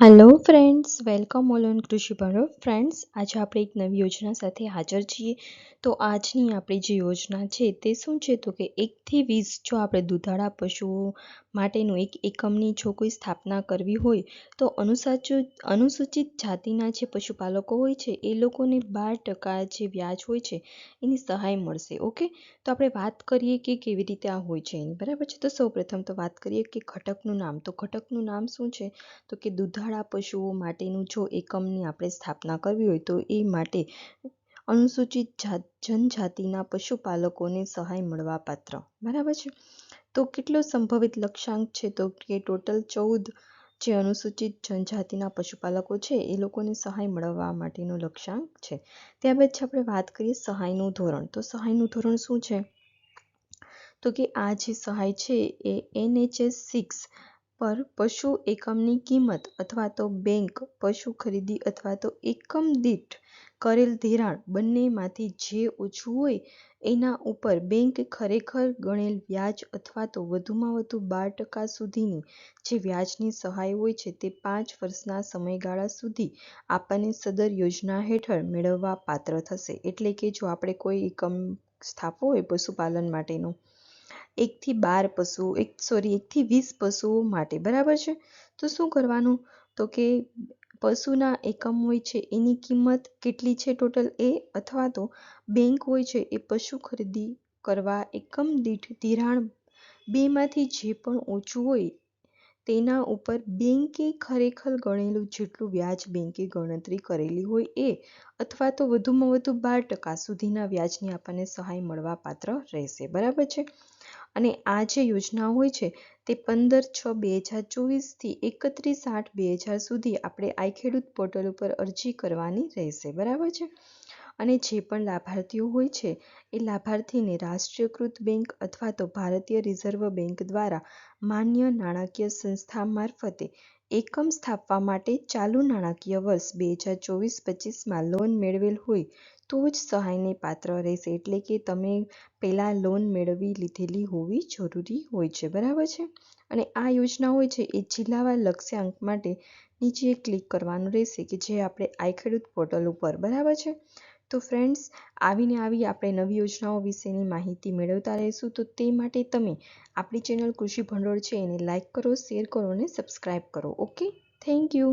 Hello friends welcome all on કૃષિ ભણો friends આજે આપણે એક નવી યોજના સાથે હાજર છીએ. તો આજની આપણી જે યોજના છે તે શું છે? તો કે એકથી વીસ જો આપણે દુધાળા પશુઓ માટેનું એક એકમની જો કોઈ સ્થાપના કરવી હોય, તો અનુસાચિત અનુસૂચિત જાતિના જે પશુપાલકો હોય છે, એ લોકોને બાર ટકા જે વ્યાજ હોય છે, એની સહાય મળશે, ઓકે? તો આપણે વાત કરીએ કે કેવી રીતે આ હોય છે એની. બરાબર છે? તો સૌપ્રથમ તો વાત કરીએ કે ઘટકનું નામ. તો ઘટકનું નામ શું છે? તો કે દુધાળા પશુઓ માટેનું જો એકમની આપણે સ્થાપના કરવી હોય તો એ માટે અનુસૂચિત જાત, જનજાતિના પશુપાલકોને સહાય મળવાપાત્ર બરાબર છે? તો કેટલો સંભવિત લક્ષ્યાંક છે તો કે ટોટલ ચૌદ જે અનુસૂચિત જનજાતિના પશુપાલકો છે એ લોકોને સહાય મળવા માટેનો લક્ષ્યાંક છે. ત્યારબાદ છે આપણે વાત કરીએ સહાયનું ધોરણ. તો સહાયનું ધોરણ શું છે? તો કે આ જે સહાય છે એ એનએચએસ સિક્સ પર પશુ એકમની કિંમત અથવા તો બેંક પશુ ખરીદી અથવા તો એકમ દીઠ કરેલ ધિરાણ બંનેમાંથી જે ઓછું હોય એના ઉપર બેંક ખરેખર ગણેલ વ્યાજ અથવા તો વધુમાં વધુ બાર ટકા સુધીની જે વ્યાજની સહાય હોય છે તે પાંચ વર્ષના સમયગાળા સુધી આપણને સદર યોજના હેઠળ મેળવવા પાત્ર થશે. એટલે કે જો આપણે કોઈ એકમ સ્થાપવો હોય પશુપાલન માટેનો એકથી બાર પશુ, એક સોરી એકથી વીસ પશુઓ માટે, બરાબર છે? તો શું કરવાનું? તો કે પશુના એકમ હોય છે, એની કિંમત કેટલી છે ટોટલ એ અથવા તો બેંક હોય છે, એ પશુ ખરીદી કરવા એકમ દીઠ ધિરાણ બેમાંથી જે પણ ઓછું હોય, તેના ઉપર બેંકે ખરેખર ગણેલું જેટલું વ્યાજ બેંકે ગણતરી કરેલી હોય એ, અથવા તો વધુમાં વધુ બાર ટકા સુધીના વ્યાજની આપણને સહાય મળવા પાત્ર રહેશે, બરાબર છે? અને આ જે યોજના હોય છે, તે પંદર છ બે હજાર ચોવીસથી એકત્રીસ આઠ બે હજાર સુધી આપણે આઈ ખેડૂત પોર્ટલ ઉપર અરજી કરવાની રહેશે, બરાબર છે? અને જે પણ લાભાર્થીઓ હોય છે, એ લાભાર્થીને રાષ્ટ્રીયકૃત બેંક અથવા તો ભારતીય રિઝર્વ બેંક દ્વારા માન્ય નાણાકીય સંસ્થા મારફતે એકમ સ્થાપવા માટે ચાલુ નાણાકીય વર્ષ બે હજાર ચોવીસ પચીસમાં લોન મેળવેલ હોય તો જ સહાયને પાત્ર રહેશે એટલે કે તમે પહેલાં લોન મેળવી લીધેલી હોવી જરૂરી હોય છે, બરાબર છે? અને આ યોજના હોય છે એ જિલ્લાવાર લક્ષ્યાંક માટે નીચે ક્લિક કરવાનું રહેશે કે જે આપણે આઈ ખેડૂત પોર્ટલ ઉપર, બરાબર છે? તો ફ્રેન્ડ્સ આવીને આવી આપણે નવી યોજનાઓ વિશેની માહિતી મેળવતા રહીશું. તો તે માટે તમે આપણી ચેનલ કૃષિ ભંડોળ છે એને લાઇક કરો શેર કરો અને સબસ્ક્રાઈબ કરો. Okay thank you